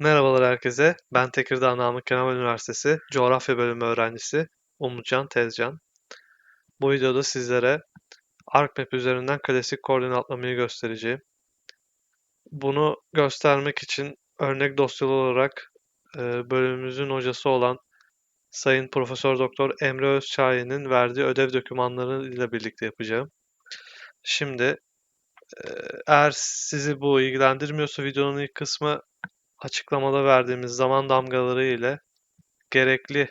Merhabalar herkese. Ben Tekirdağ Namık Kemal Üniversitesi Coğrafya Bölümü öğrencisi Umutcan Tezcan. Bu videoda sizlere ArcMap üzerinden klasik koordinatlamayı göstereceğim. Bunu göstermek için örnek dosyalı olarak e, bölümümüzün hocası olan Sayın Profesör Doktor Emre Özçayi'nin verdiği ödev dokümanları ile birlikte yapacağım. Şimdi e, eğer sizi bu ilgilendirmiyorsa videonun ilk kısmı açıklamada verdiğimiz zaman damgaları ile gerekli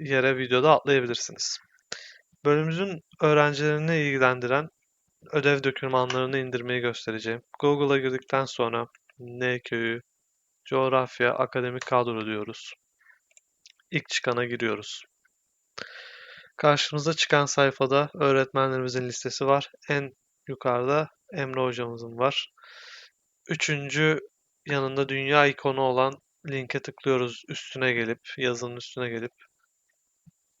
yere videoda atlayabilirsiniz. Bölümümüzün öğrencilerini ilgilendiren ödev dokümanlarını indirmeyi göstereceğim. Google'a girdikten sonra NKÜ, coğrafya, akademik kadro diyoruz. İlk çıkana giriyoruz. Karşımıza çıkan sayfada öğretmenlerimizin listesi var. En yukarıda Emre hocamızın var. Üçüncü yanında dünya ikonu olan linke tıklıyoruz üstüne gelip, yazının üstüne gelip.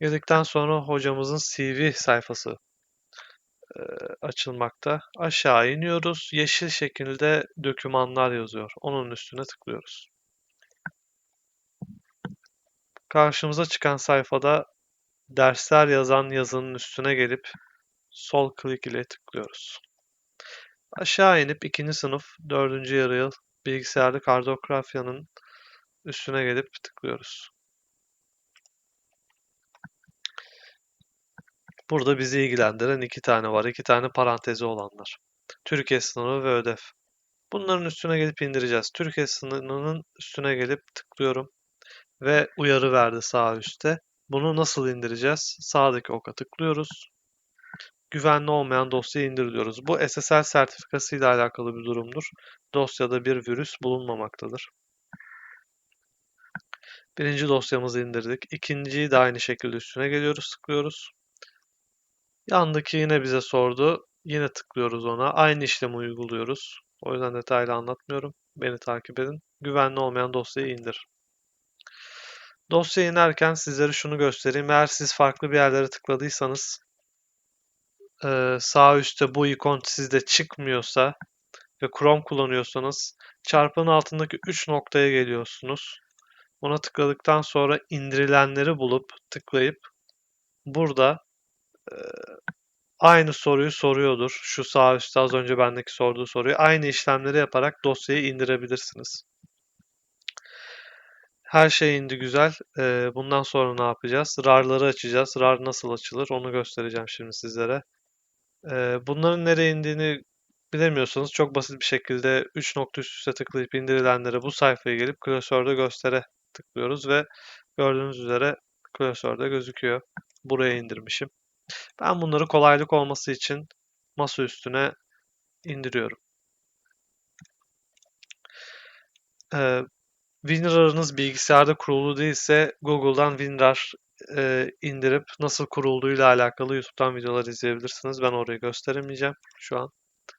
Girdikten sonra hocamızın CV sayfası açılmakta. Aşağı iniyoruz. Yeşil şekilde dokümanlar yazıyor. Onun üstüne tıklıyoruz. Karşımıza çıkan sayfada dersler yazan yazının üstüne gelip sol klik ile tıklıyoruz. Aşağı inip ikinci sınıf dördüncü yarı yıl bilgisayarlı kartografyanın üstüne gelip tıklıyoruz. Burada bizi ilgilendiren iki tane var. iki tane parantezi olanlar. Türkiye sınavı ve ödev. Bunların üstüne gelip indireceğiz. Türkiye sınavının üstüne gelip tıklıyorum. Ve uyarı verdi sağ üstte. Bunu nasıl indireceğiz? Sağdaki oka tıklıyoruz. Güvenli olmayan dosyayı indir diyoruz. Bu SSL sertifikası ile alakalı bir durumdur. Dosyada bir virüs bulunmamaktadır. Birinci dosyamızı indirdik. İkinciyi de aynı şekilde üstüne geliyoruz, tıklıyoruz. Yandaki yine bize sordu. Yine tıklıyoruz ona. Aynı işlemi uyguluyoruz. O yüzden detaylı anlatmıyorum. Beni takip edin. Güvenli olmayan dosyayı indir. Dosya inerken sizlere şunu göstereyim. Eğer siz farklı bir yerlere tıkladıysanız sağ üstte bu ikon sizde çıkmıyorsa ve Chrome kullanıyorsanız çarpının altındaki 3 noktaya geliyorsunuz. Buna tıkladıktan sonra indirilenleri bulup tıklayıp burada e, aynı soruyu soruyordur. Şu sağ üstte az önce bendeki sorduğu soruyu aynı işlemleri yaparak dosyayı indirebilirsiniz. Her şey indi güzel. E, bundan sonra ne yapacağız? RAR'ları açacağız. RAR nasıl açılır onu göstereceğim şimdi sizlere. Bunların nereye indiğini bilemiyorsanız çok basit bir şekilde 3 nokta üst üste tıklayıp indirilenleri bu sayfaya gelip klasörde göstere tıklıyoruz ve gördüğünüz üzere klasörde gözüküyor. Buraya indirmişim. Ben bunları kolaylık olması için masa üstüne indiriyorum. Ee, WinRAR'ınız bilgisayarda kurulu değilse Google'dan WinRAR e, indirip nasıl kurulduğuyla alakalı YouTube'dan videolar izleyebilirsiniz. Ben orayı gösteremeyeceğim şu an.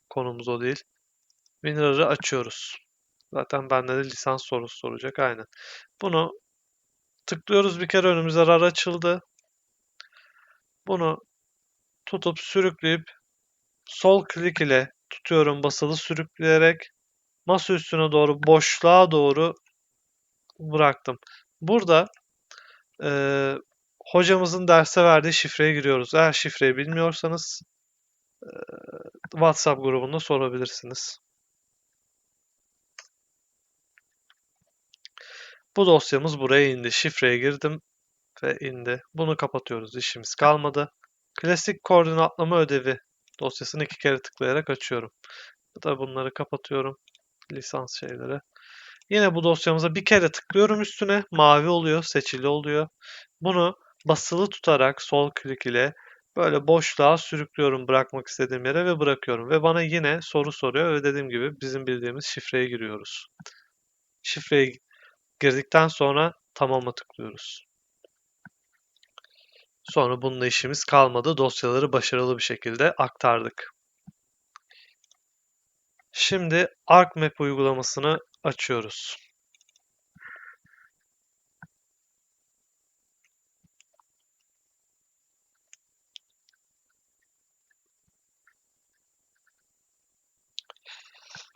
Konumuz o değil. WinRAR'ı açıyoruz. Zaten bende de lisans sorusu soracak aynen. Bunu tıklıyoruz bir kere önümüze RAR açıldı. Bunu tutup sürükleyip sol klik ile tutuyorum basılı sürükleyerek masa üstüne doğru boşluğa doğru bıraktım. Burada e, hocamızın derse verdiği şifreye giriyoruz. Eğer şifreyi bilmiyorsanız WhatsApp grubunda sorabilirsiniz. Bu dosyamız buraya indi. Şifreye girdim ve indi. Bunu kapatıyoruz. İşimiz kalmadı. Klasik koordinatlama ödevi dosyasını iki kere tıklayarak açıyorum. Da bunları kapatıyorum. Lisans şeyleri. Yine bu dosyamıza bir kere tıklıyorum üstüne. Mavi oluyor, seçili oluyor. Bunu basılı tutarak sol klik ile böyle boşluğa sürüklüyorum bırakmak istediğim yere ve bırakıyorum. Ve bana yine soru soruyor ve dediğim gibi bizim bildiğimiz şifreye giriyoruz. Şifreye girdikten sonra tamama tıklıyoruz. Sonra bununla işimiz kalmadı. Dosyaları başarılı bir şekilde aktardık. Şimdi ArcMap uygulamasını açıyoruz.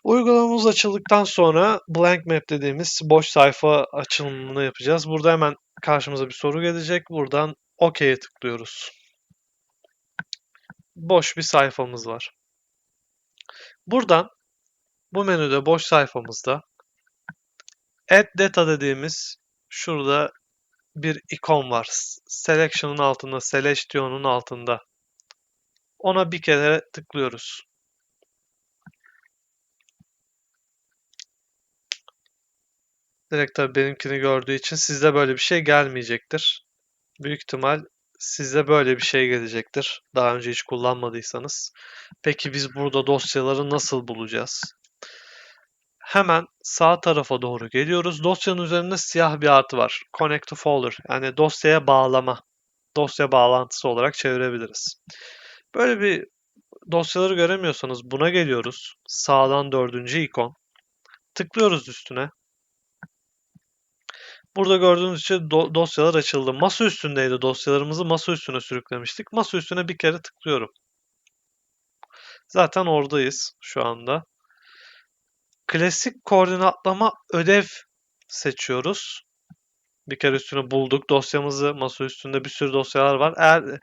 Uygulamamız açıldıktan sonra blank map dediğimiz boş sayfa açılımını yapacağız. Burada hemen karşımıza bir soru gelecek. Buradan OK'ye tıklıyoruz. Boş bir sayfamız var. Buradan bu menüde boş sayfamızda Add Data dediğimiz şurada bir ikon var. Selection'ın altında, Selection'un altında. Ona bir kere tıklıyoruz. Direkt tabii benimkini gördüğü için sizde böyle bir şey gelmeyecektir. Büyük ihtimal sizde böyle bir şey gelecektir. Daha önce hiç kullanmadıysanız. Peki biz burada dosyaları nasıl bulacağız? Hemen sağ tarafa doğru geliyoruz. Dosyanın üzerinde siyah bir artı var. Connect to folder. Yani dosyaya bağlama. Dosya bağlantısı olarak çevirebiliriz. Böyle bir dosyaları göremiyorsanız buna geliyoruz. Sağdan dördüncü ikon. Tıklıyoruz üstüne. Burada gördüğünüz için do dosyalar açıldı. Masa üstündeydi dosyalarımızı masa üstüne sürüklemiştik. Masa üstüne bir kere tıklıyorum. Zaten oradayız şu anda. Klasik koordinatlama ödev seçiyoruz. Bir kere üstüne bulduk dosyamızı. Masa üstünde bir sürü dosyalar var. Eğer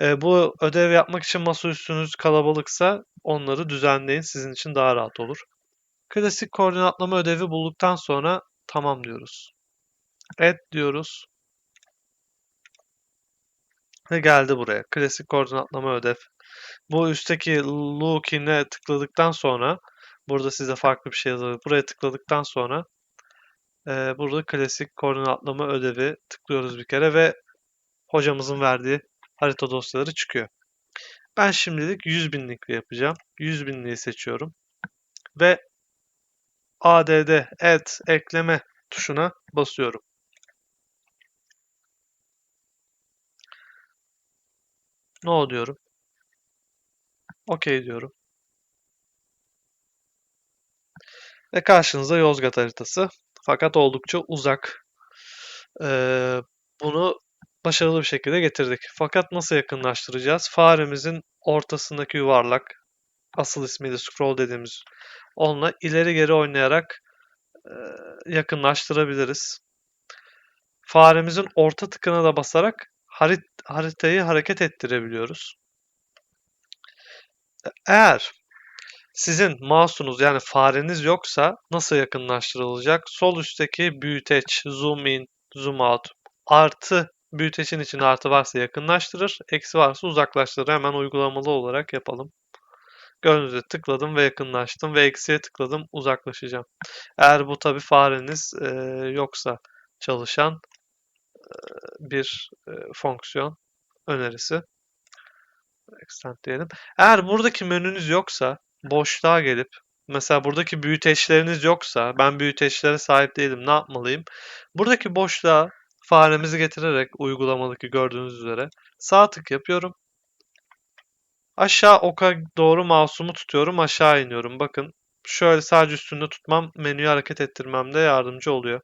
e, bu ödev yapmak için masa üstünüz kalabalıksa onları düzenleyin. Sizin için daha rahat olur. Klasik koordinatlama ödevi bulduktan sonra tamam diyoruz. Add diyoruz. Ve geldi buraya. Klasik koordinatlama ödev. Bu üstteki look'ine tıkladıktan sonra burada size farklı bir şey yazıyor. Buraya tıkladıktan sonra e, burada klasik koordinatlama ödevi tıklıyoruz bir kere ve hocamızın verdiği harita dosyaları çıkıyor. Ben şimdilik 100 binlikli yapacağım. 100 binliği seçiyorum. Ve add add ekleme tuşuna basıyorum. No diyorum. OK diyorum. Ve karşınızda Yozgat haritası. Fakat oldukça uzak. Ee, bunu başarılı bir şekilde getirdik. Fakat nasıl yakınlaştıracağız? Faremizin ortasındaki yuvarlak, asıl ismiyle scroll dediğimiz onunla ileri geri oynayarak e, yakınlaştırabiliriz. Faremizin orta tıkına da basarak harit haritayı hareket ettirebiliyoruz. Eğer sizin mouse'unuz yani fareniz yoksa nasıl yakınlaştırılacak? Sol üstteki büyüteç, zoom in, zoom out artı büyüteçin için artı varsa yakınlaştırır, eksi varsa uzaklaştırır. Hemen uygulamalı olarak yapalım. Gördüğünüzde tıkladım ve yakınlaştım ve eksiye tıkladım uzaklaşacağım. Eğer bu tabi fareniz e, yoksa çalışan bir e, fonksiyon önerisi. Extend diyelim. Eğer buradaki menünüz yoksa boşluğa gelip mesela buradaki büyüteçleriniz yoksa ben büyüteçlere sahip değilim ne yapmalıyım? Buradaki boşluğa faremizi getirerek uygulamadaki gördüğünüz üzere sağ tık yapıyorum. Aşağı oka doğru mouse'umu tutuyorum aşağı iniyorum. Bakın şöyle sadece üstünde tutmam menüyü hareket ettirmemde yardımcı oluyor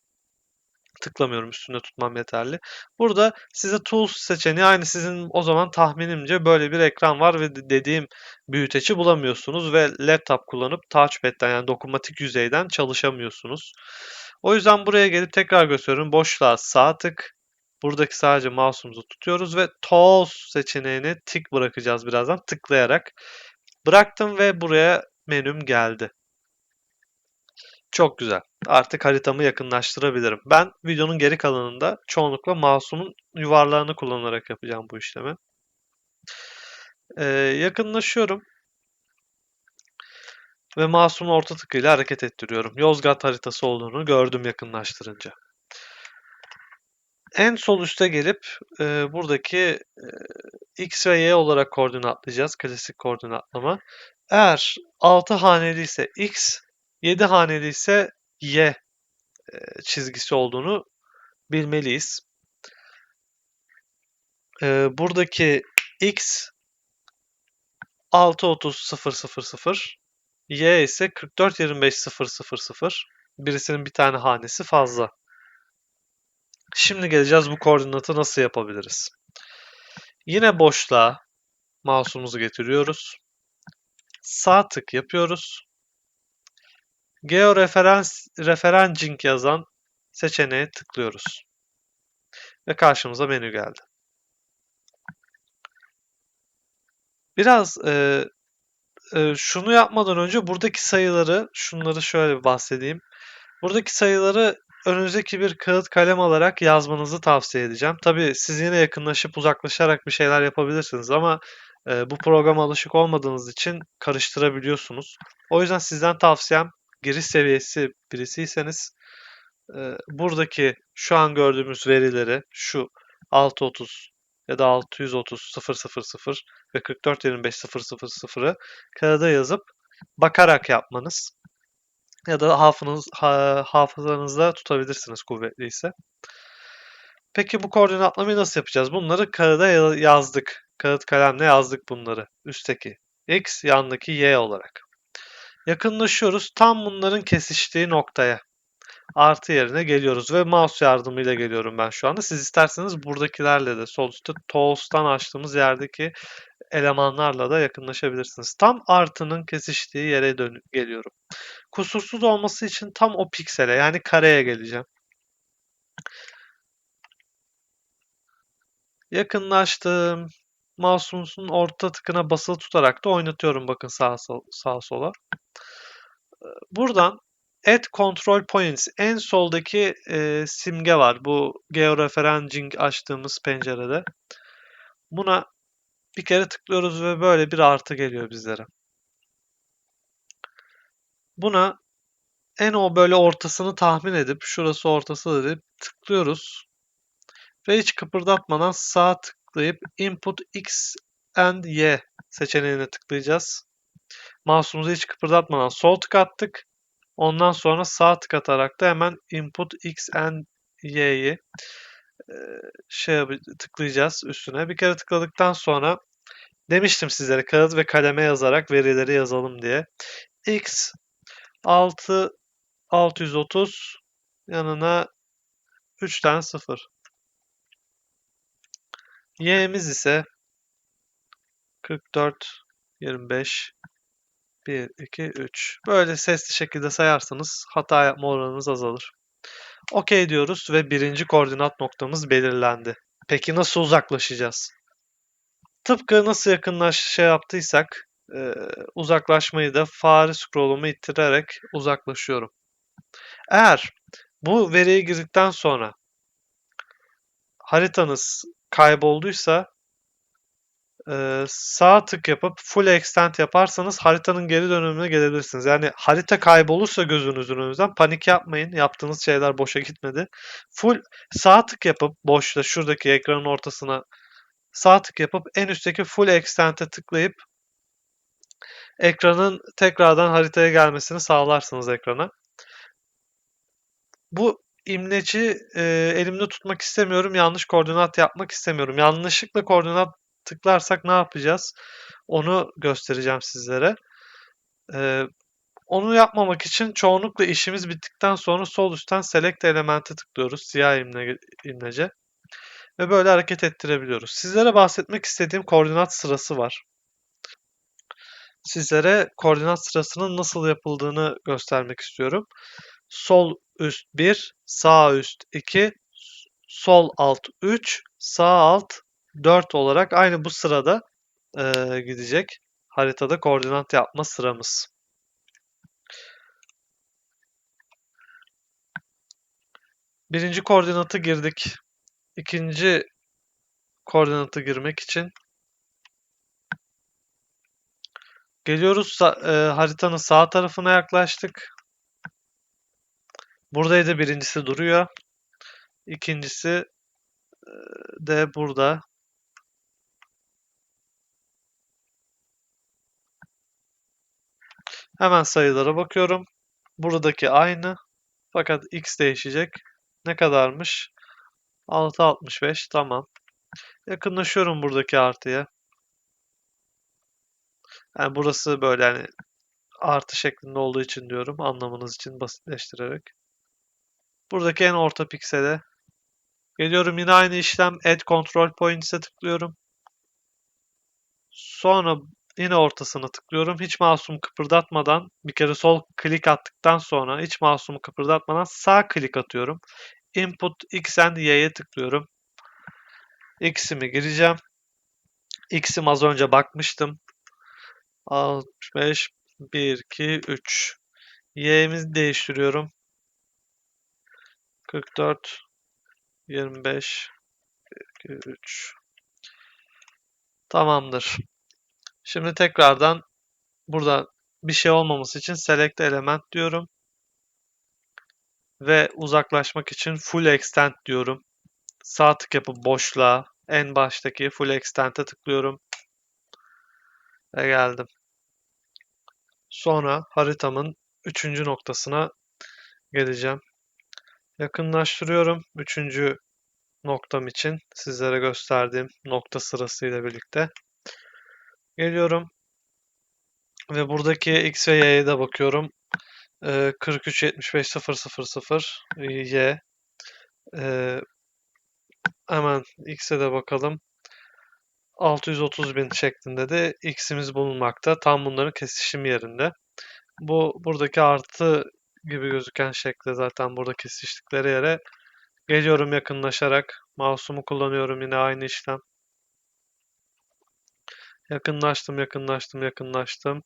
tıklamıyorum üstünde tutmam yeterli. Burada size Tools seçeneği aynı sizin o zaman tahminimce böyle bir ekran var ve dediğim büyüteci bulamıyorsunuz ve laptop kullanıp touchpad'den yani dokunmatik yüzeyden çalışamıyorsunuz. O yüzden buraya gelip tekrar gösteriyorum. Boşluğa sağ tık. Buradaki sadece mouse'umuzu tutuyoruz ve Tools seçeneğini tik bırakacağız birazdan tıklayarak. Bıraktım ve buraya menüm geldi. Çok güzel. Artık haritamı yakınlaştırabilirim. Ben videonun geri kalanında çoğunlukla mouse'umun yuvarlağını kullanarak yapacağım bu işlemi. Ee, yakınlaşıyorum. Ve mouse'umun orta tıkıyla hareket ettiriyorum. Yozgat haritası olduğunu gördüm yakınlaştırınca. En sol üste gelip e, buradaki e, X ve Y olarak koordinatlayacağız. Klasik koordinatlama. Eğer 6 haneli ise X, 7 haneli ise Y e, çizgisi olduğunu bilmeliyiz. E, buradaki X 6.30.000 Y ise 44.25.000 birisinin bir tane hanesi fazla. Şimdi geleceğiz bu koordinatı nasıl yapabiliriz. Yine boşluğa mouse'umuzu getiriyoruz. Sağ tık yapıyoruz. Georeferans referencing yazan seçeneğe tıklıyoruz. Ve karşımıza menü geldi. Biraz e, e, şunu yapmadan önce buradaki sayıları, şunları şöyle bahsedeyim. Buradaki sayıları önünüzdeki bir kağıt kalem alarak yazmanızı tavsiye edeceğim. Tabii siz yine yakınlaşıp uzaklaşarak bir şeyler yapabilirsiniz ama e, bu programa alışık olmadığınız için karıştırabiliyorsunuz. O yüzden sizden tavsiyem giriş seviyesi birisiyseniz e, buradaki şu an gördüğümüz verileri şu 630 ya da 630 000 ve 4425 000'ı kağıda yazıp bakarak yapmanız ya da hafınız, ha, hafızanızda tutabilirsiniz kuvvetliyse. Peki bu koordinatlamayı nasıl yapacağız? Bunları kağıda yazdık. Kağıt kalemle yazdık bunları. Üstteki x, yandaki y olarak. Yakınlaşıyoruz. Tam bunların kesiştiği noktaya artı yerine geliyoruz ve mouse yardımıyla geliyorum ben şu anda. Siz isterseniz buradakilerle de sol üstte Tools'tan açtığımız yerdeki elemanlarla da yakınlaşabilirsiniz. Tam artının kesiştiği yere dön geliyorum. Kusursuz olması için tam o piksele yani kareye geleceğim. Yakınlaştım. Mouse'umuzun orta tıkına basılı tutarak da oynatıyorum bakın sağa, sağa sola. Buradan Add Control Points en soldaki e, simge var. Bu georeferencing açtığımız pencerede. Buna bir kere tıklıyoruz ve böyle bir artı geliyor bizlere. Buna en o böyle ortasını tahmin edip şurası ortası deyip tıklıyoruz. Ve hiç kıpırdatmadan sağ tıklayıp Input X and Y seçeneğine tıklayacağız. Mouse'umuzu hiç kıpırdatmadan sol tık attık. Ondan sonra sağ tık atarak da hemen Input X and Y'yi şey tıklayacağız üstüne. Bir kere tıkladıktan sonra demiştim sizlere kağıt ve kaleme yazarak verileri yazalım diye. X 6 630 yanına 3 tane 0. Y'miz ise 44 25 1 2 3. Böyle sesli şekilde sayarsanız hata yapma oranınız azalır. OK diyoruz ve birinci koordinat noktamız belirlendi. Peki nasıl uzaklaşacağız? Tıpkı nasıl yakınlaş şey yaptıysak e, uzaklaşmayı da fare scroll'umu ittirerek uzaklaşıyorum. Eğer bu veriyi girdikten sonra haritanız kaybolduysa e, sağ tık yapıp full extend yaparsanız haritanın geri dönümüne gelebilirsiniz. Yani harita kaybolursa gözünüzün önünden panik yapmayın. Yaptığınız şeyler boşa gitmedi. Full sağ tık yapıp boşta şuradaki ekranın ortasına sağ tık yapıp en üstteki full extend'e tıklayıp ekranın tekrardan haritaya gelmesini sağlarsınız ekrana. Bu imleci e, elimde tutmak istemiyorum. Yanlış koordinat yapmak istemiyorum. Yanlışlıkla koordinat tıklarsak ne yapacağız? Onu göstereceğim sizlere. Ee, onu yapmamak için çoğunlukla işimiz bittikten sonra sol üstten Select Element'e tıklıyoruz. Siyah imle, imlece. Ve böyle hareket ettirebiliyoruz. Sizlere bahsetmek istediğim koordinat sırası var. Sizlere koordinat sırasının nasıl yapıldığını göstermek istiyorum. Sol üst 1, sağ üst 2, sol alt 3, sağ alt 4 olarak aynı bu sırada e, gidecek. Haritada koordinat yapma sıramız. Birinci koordinatı girdik. İkinci koordinatı girmek için geliyoruz e, haritanın sağ tarafına yaklaştık. Buradaydı birincisi duruyor. İkincisi de burada. Hemen sayılara bakıyorum. Buradaki aynı. Fakat x değişecek. Ne kadarmış? 6.65 tamam. Yakınlaşıyorum buradaki artıya. Yani burası böyle yani artı şeklinde olduğu için diyorum anlamanız için basitleştirerek. Buradaki en orta piksele geliyorum yine aynı işlem add control points'e tıklıyorum. Sonra yine ortasına tıklıyorum. Hiç mouse'umu kıpırdatmadan bir kere sol klik attıktan sonra hiç mouse'umu kıpırdatmadan sağ klik atıyorum. Input X and Y'ye tıklıyorum. X'imi gireceğim. X'im az önce bakmıştım. 65 1 2 3 Y'imizi değiştiriyorum. 44 25 1 2 3 Tamamdır. Şimdi tekrardan burada bir şey olmaması için select element diyorum. Ve uzaklaşmak için full extend diyorum. Sağ tık yapıp boşluğa en baştaki full extend'e tıklıyorum. Ve geldim. Sonra haritamın üçüncü noktasına geleceğim. Yakınlaştırıyorum. Üçüncü noktam için sizlere gösterdiğim nokta sırasıyla birlikte. Geliyorum. Ve buradaki X ve Y'ye de bakıyorum. Ee, 43 75 0 0 0 Y. Ee, hemen X'e de bakalım. 630 bin şeklinde de X'imiz bulunmakta. Tam bunların kesişim yerinde. Bu buradaki artı gibi gözüken şekle zaten burada kesiştikleri yere geliyorum yakınlaşarak. Mouse'umu kullanıyorum yine aynı işlem. Yakınlaştım, yakınlaştım, yakınlaştım.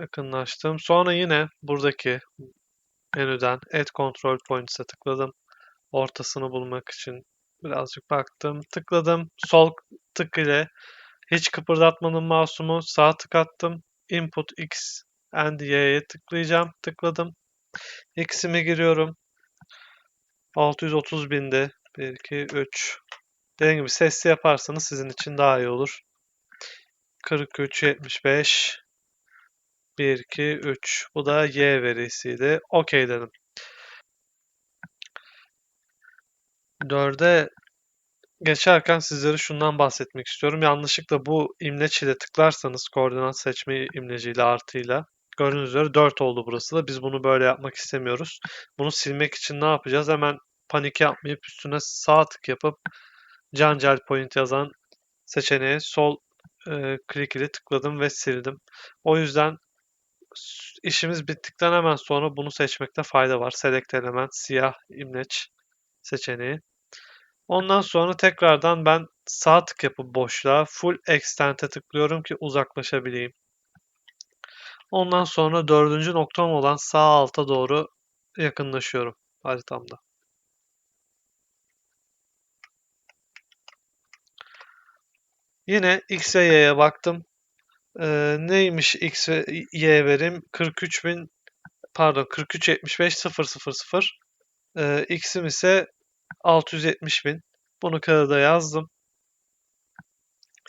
Yakınlaştım. Sonra yine buradaki menüden Add Control Points'e tıkladım. Ortasını bulmak için birazcık baktım. Tıkladım. Sol tık ile hiç kıpırdatmadım mouse'umu. Sağ tık attım. Input X and Y'ye tıklayacağım. Tıkladım. X'imi giriyorum. 630 binde. 1, 2, 3. Dediğim gibi sesli yaparsanız sizin için daha iyi olur. 43, 75. 1, 2, 3. Bu da Y verisiydi. OK dedim. 4'e geçerken sizlere şundan bahsetmek istiyorum. Yanlışlıkla bu imleç ile tıklarsanız koordinat seçme imleciyle artıyla gördüğünüz üzere 4 oldu burası da. Biz bunu böyle yapmak istemiyoruz. Bunu silmek için ne yapacağız? Hemen panik yapmayıp üstüne sağ tık yapıp cancel point yazan seçeneğe sol e, klik ile tıkladım ve sildim. O yüzden işimiz bittikten hemen sonra bunu seçmekte fayda var. Select element siyah imleç seçeneği. Ondan sonra tekrardan ben sağ tık yapıp boşluğa full extend'e tıklıyorum ki uzaklaşabileyim. Ondan sonra dördüncü noktam olan sağ alta doğru yakınlaşıyorum haritamda. Yine X ve Y'ye baktım. Ee, neymiş X ve Y verim? 43.000 pardon 4375 000. Ee, X'im ise 670.000. Bunu kağıda yazdım.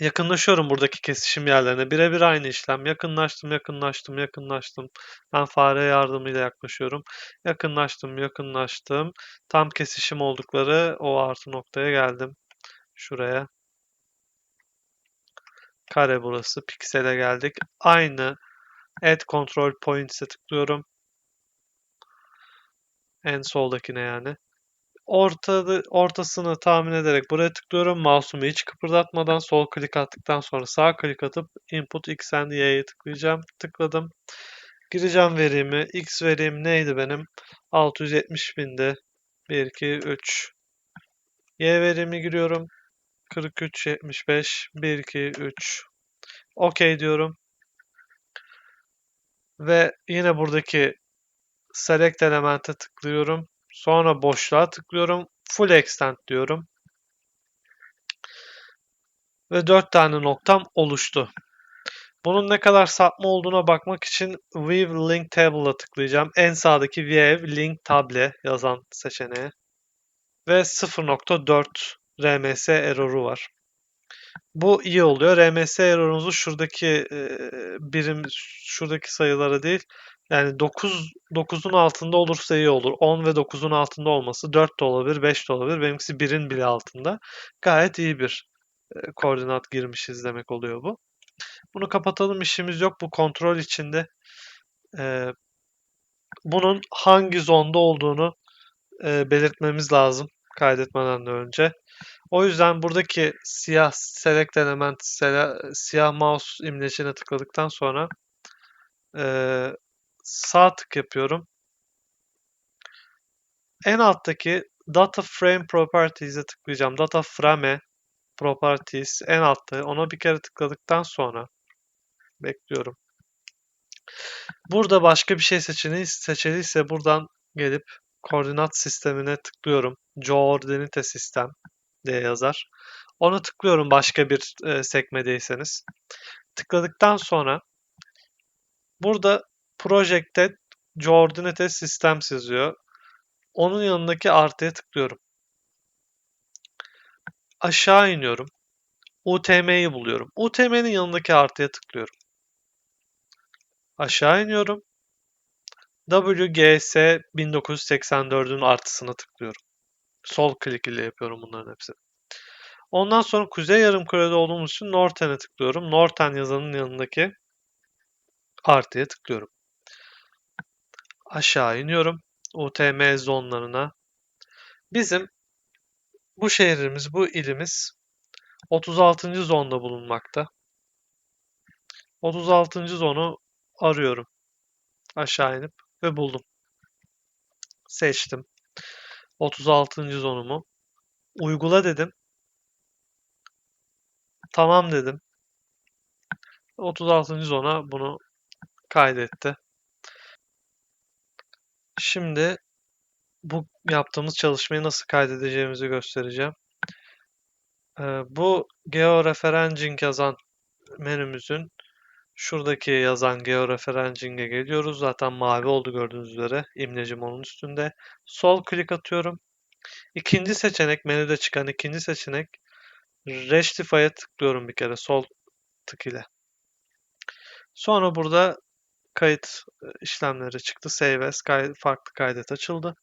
Yakınlaşıyorum buradaki kesişim yerlerine. Birebir aynı işlem. Yakınlaştım, yakınlaştım, yakınlaştım. Ben fare yardımıyla yaklaşıyorum. Yakınlaştım, yakınlaştım. Tam kesişim oldukları o artı noktaya geldim. Şuraya. Kare burası. Piksele geldik. Aynı Add Control Points'e tıklıyorum. En soldakine yani. Ortada, ortasını tahmin ederek buraya tıklıyorum. Mouse'umu hiç kıpırdatmadan sol klik attıktan sonra sağ klik atıp Input X and Y'ye tıklayacağım. Tıkladım. Gireceğim verimi. X verim neydi benim? 670 binde. 1, 2, 3. Y verimi giriyorum. 43, 75. 1, 2, 3. OK diyorum. Ve yine buradaki Select elemente tıklıyorum. Sonra boşluğa tıklıyorum. Full extend diyorum. Ve 4 tane noktam oluştu. Bunun ne kadar sapma olduğuna bakmak için View Link Table'a tıklayacağım. En sağdaki View Link Table yazan seçeneğe. Ve 0.4 RMS error'u var. Bu iyi oluyor. RMS error'unuzu şuradaki birim, şuradaki sayılara değil, yani 9 9'un altında olursa iyi olur. 10 ve 9'un altında olması 4 de olabilir, 5 de olabilir. Benimkisi 1'in bile altında. Gayet iyi bir e, koordinat girmişiz demek oluyor bu. Bunu kapatalım işimiz yok. Bu kontrol içinde. E, bunun hangi zonda olduğunu e, belirtmemiz lazım kaydetmeden de önce. O yüzden buradaki siyah select element, siyah mouse imlecine tıkladıktan sonra sağ tık yapıyorum. En alttaki Data Frame Properties'e tıklayacağım. Data Frame Properties en altta. Ona bir kere tıkladıktan sonra bekliyorum. Burada başka bir şey seçeneği seçiliyse buradan gelip koordinat sistemine tıklıyorum. Coordinate sistem diye yazar. Ona tıklıyorum başka bir e, sekmedeyseniz. Tıkladıktan sonra burada Projected Coordinate Systems yazıyor. Onun yanındaki artıya tıklıyorum. Aşağı iniyorum. UTM'yi buluyorum. UTM'nin yanındaki artıya tıklıyorum. Aşağı iniyorum. WGS 1984'ün artısına tıklıyorum. Sol klik ile yapıyorum bunların hepsini. Ondan sonra kuzey yarımkürede olduğumuz için Northen'e tıklıyorum. Northen yazanın yanındaki artıya tıklıyorum. Aşağı iniyorum. UTM zonlarına. Bizim bu şehrimiz, bu ilimiz 36. zonda bulunmakta. 36. zonu arıyorum. Aşağı inip ve buldum. Seçtim. 36. zonumu. Uygula dedim. Tamam dedim. 36. zona bunu kaydetti. Şimdi bu yaptığımız çalışmayı nasıl kaydedeceğimizi göstereceğim. Ee, bu georeferencing yazan menümüzün şuradaki yazan georeferencing'e geliyoruz. Zaten mavi oldu gördüğünüz üzere. İmlecim onun üstünde. Sol klik atıyorum. İkinci seçenek menüde çıkan ikinci seçenek Rectify'a tıklıyorum bir kere sol tık ile. Sonra burada kayıt işlemleri çıktı. Save as, kay farklı kaydet açıldı.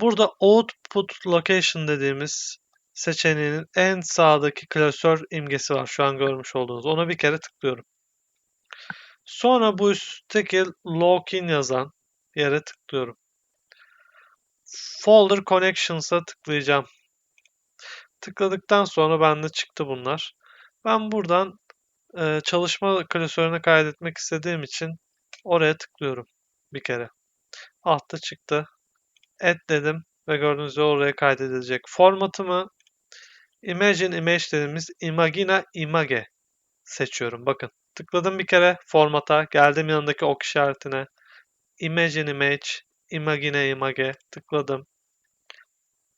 Burada Output Location dediğimiz seçeneğinin en sağdaki klasör imgesi var. Şu an görmüş olduğunuz. Ona bir kere tıklıyorum. Sonra bu üstteki Login yazan yere tıklıyorum. Folder Connections'a tıklayacağım. Tıkladıktan sonra bende çıktı bunlar. Ben buradan çalışma klasörüne kaydetmek istediğim için oraya tıklıyorum bir kere. Altta çıktı. Add dedim ve gördüğünüz gibi oraya kaydedilecek. Formatımı Imagine Image dediğimiz Imagina Image seçiyorum. Bakın tıkladım bir kere formata. Geldim yanındaki ok işaretine. Imagine Image, Imagine Image tıkladım.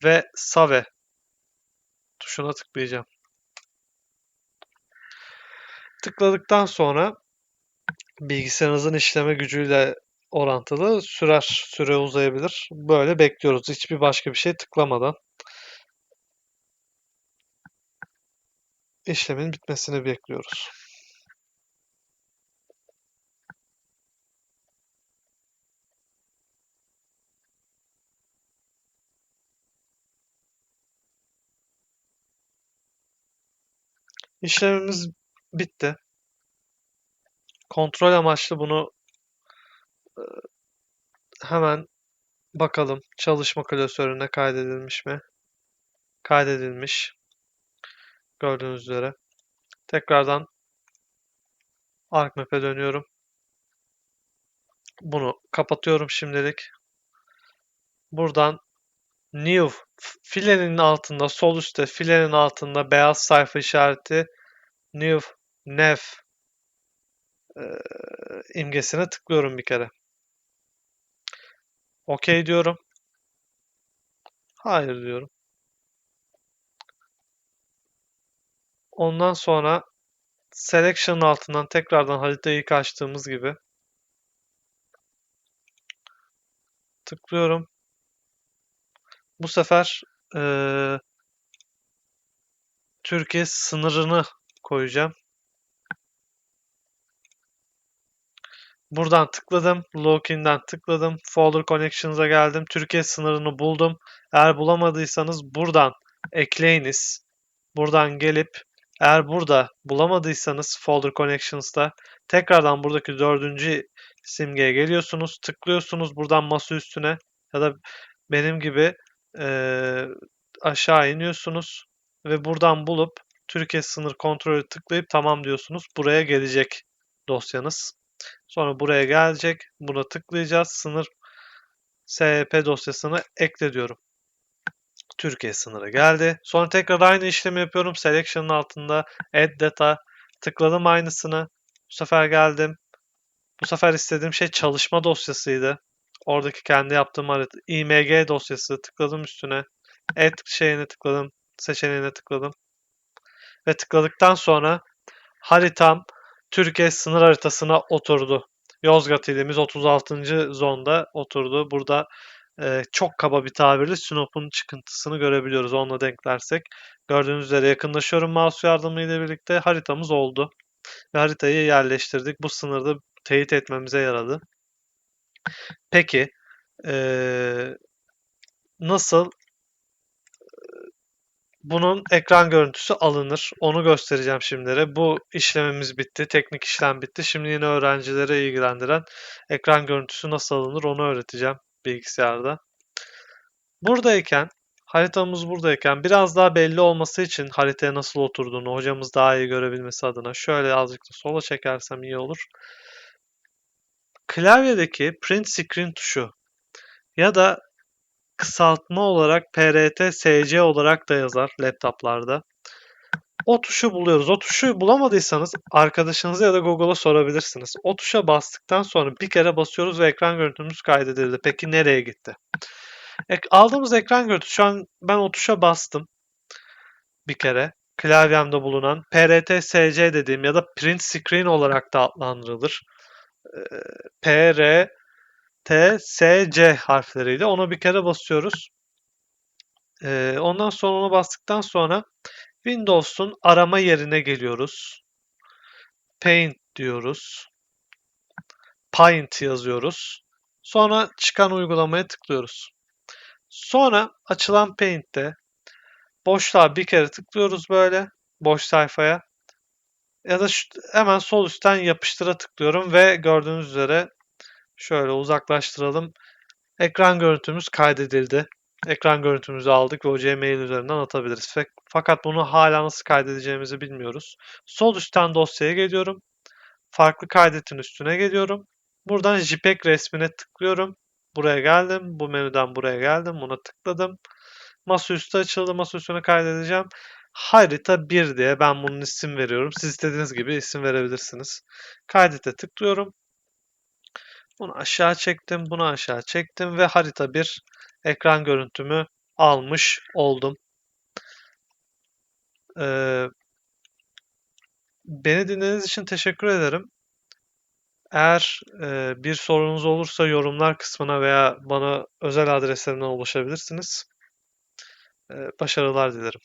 Ve Save tuşuna tıklayacağım. Tıkladıktan sonra bilgisayarınızın işleme gücüyle orantılı sürer, süre uzayabilir. Böyle bekliyoruz. Hiçbir başka bir şey tıklamadan. işlemin bitmesini bekliyoruz. İşlemimiz bitti. Kontrol amaçlı bunu e, hemen bakalım çalışma klasörüne kaydedilmiş mi? Kaydedilmiş. Gördüğünüz üzere. Tekrardan ArcMap'e dönüyorum. Bunu kapatıyorum şimdilik. Buradan New filenin altında sol üstte filenin altında beyaz sayfa işareti New Nev e, imgesine tıklıyorum bir kere. OK diyorum. Hayır diyorum. Ondan sonra Selection altından tekrardan haritayı ilk açtığımız gibi tıklıyorum. Bu sefer e, Türkiye sınırını koyacağım. Buradan tıkladım. Login'den tıkladım. Folder Connections'a geldim. Türkiye sınırını buldum. Eğer bulamadıysanız buradan ekleyiniz. Buradan gelip eğer burada bulamadıysanız Folder Connections'ta tekrardan buradaki dördüncü simgeye geliyorsunuz. Tıklıyorsunuz buradan masa üstüne ya da benim gibi e, aşağı iniyorsunuz ve buradan bulup Türkiye sınır kontrolü tıklayıp tamam diyorsunuz. Buraya gelecek dosyanız. Sonra buraya gelecek. Buna tıklayacağız. Sınır SEP dosyasını ekle diyorum. Türkiye sınırı geldi. Sonra tekrar aynı işlemi yapıyorum. Selection'ın altında Add Data tıkladım aynısını. Bu sefer geldim. Bu sefer istediğim şey çalışma dosyasıydı. Oradaki kendi yaptığım harita IMG dosyası tıkladım üstüne. Add şeyine tıkladım. Seçeneğine tıkladım. Ve tıkladıktan sonra haritam Türkiye sınır haritasına oturdu. Yozgat ilimiz 36. zonda oturdu. Burada e, çok kaba bir tabirle Sinop'un çıkıntısını görebiliyoruz onunla denklersek. Gördüğünüz üzere yakınlaşıyorum mouse yardımıyla birlikte haritamız oldu. Ve haritayı yerleştirdik. Bu sınırda teyit etmemize yaradı. Peki e, nasıl bunun ekran görüntüsü alınır. Onu göstereceğim şimdilere. Bu işlemimiz bitti. Teknik işlem bitti. Şimdi yine öğrencilere ilgilendiren ekran görüntüsü nasıl alınır onu öğreteceğim bilgisayarda. Buradayken haritamız buradayken biraz daha belli olması için haritaya nasıl oturduğunu hocamız daha iyi görebilmesi adına şöyle azıcık da sola çekersem iyi olur. Klavyedeki print screen tuşu ya da kısaltma olarak PRT SC olarak da yazar laptoplarda. O tuşu buluyoruz. O tuşu bulamadıysanız arkadaşınıza ya da Google'a sorabilirsiniz. O tuşa bastıktan sonra bir kere basıyoruz ve ekran görüntümüz kaydedildi. Peki nereye gitti? Ek, aldığımız ekran görüntüsü şu an ben o tuşa bastım bir kere. Klavyemde bulunan PRT SC dediğim ya da print screen olarak da adlandırılır. Ee, PR T, S, C harfleriyle ona bir kere basıyoruz. Ee, ondan sonra onu bastıktan sonra Windows'un arama yerine geliyoruz. Paint diyoruz. Paint yazıyoruz. Sonra çıkan uygulamaya tıklıyoruz. Sonra açılan Paint'te boşluğa bir kere tıklıyoruz böyle boş sayfaya. Ya da şu, hemen sol üstten yapıştıra tıklıyorum ve gördüğünüz üzere Şöyle uzaklaştıralım. Ekran görüntümüz kaydedildi. Ekran görüntümüzü aldık ve o Gmail üzerinden atabiliriz. Fakat bunu hala nasıl kaydedeceğimizi bilmiyoruz. Sol üstten dosyaya geliyorum. Farklı kaydetin üstüne geliyorum. Buradan JPEG resmine tıklıyorum. Buraya geldim. Bu menüden buraya geldim. Buna tıkladım. Masaüstü açıldı. Masaüstüne kaydedeceğim. Harita 1 diye ben bunun isim veriyorum. Siz istediğiniz gibi isim verebilirsiniz. Kaydete tıklıyorum. Bunu aşağı çektim, bunu aşağı çektim ve harita bir ekran görüntümü almış oldum. Ee, beni dinlediğiniz için teşekkür ederim. Eğer e, bir sorunuz olursa yorumlar kısmına veya bana özel adreslerimden ulaşabilirsiniz. Ee, başarılar dilerim.